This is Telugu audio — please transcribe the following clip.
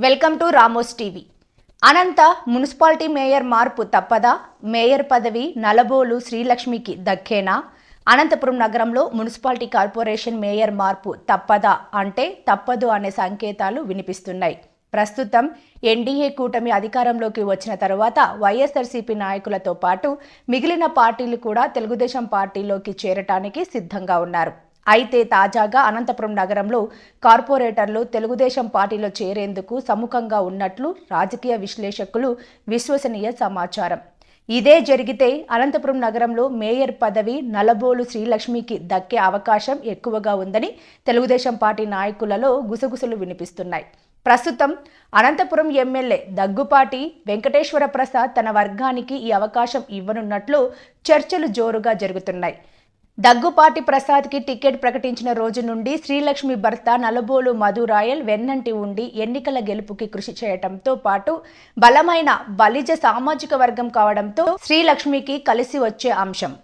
Welcome to Ramos TV. Anantha municipality mayor మార్పు తప్పదా? మేయర్ పదవి నలబోలు శ్రీలక్ష్మికి దక్కేనా? అనంతపురం నగరంలో మున్సిపాలిటీ కార్పొరేషన్ మేయర్ మార్పు తప్పదా అంటే తప్పదు అనే సంకేతాలు వినిపిస్తున్నాయి. ప్రస్తుతం ఎన్డీఏ కూటమి అధికారంలోకి వచ్చిన తర్వాత వైఎస్ఆర్సీపీ నాయకులతో పాటు మిగిలిన పార్టీలు కూడా తెలుగుదేశం పార్టీలోకి చేరటానికి సిద్ధంగా ఉన్నారు. అయితే తాజాగా అనంతపురం నగరంలో కార్పొరేటర్లు తెలుగుదేశం పార్టీలో చేరేందుకు సముఖంగా ఉన్నట్లు రాజకీయ విశ్లేషకులు విశ్వసనీయ సమాచారం. ఇదే జరిగితే అనంతపురం నగరంలో మేయర్ పదవి నలబోలు శ్రీలక్ష్మికి దక్కే అవకాశం ఎక్కువగా ఉందని తెలుగుదేశం పార్టీ నాయకులలో గుసగుసలు వినిపిస్తున్నాయి. ప్రస్తుతం అనంతపురం ఎమ్మెల్యే దగ్గుపాటి వెంకటేశ్వర ప్రసాద్ తన వర్గానికి ఈ అవకాశం ఇవ్వనున్నట్లు చర్చలు జోరుగా జరుగుతున్నాయి. దగ్గుపాటి ప్రసాద్కి టికెట్ ప్రకటించిన రోజు నుండి శ్రీలక్ష్మి భర్త నలబోలు మధురాయల్ వెన్నంటి ఉండి ఎన్నికల గెలుపుకి కృషి చేయటంతో పాటు బలమైన బలిజ సామాజిక వర్గం కావడంతో శ్రీలక్ష్మికి కలిసి వచ్చే అంశం.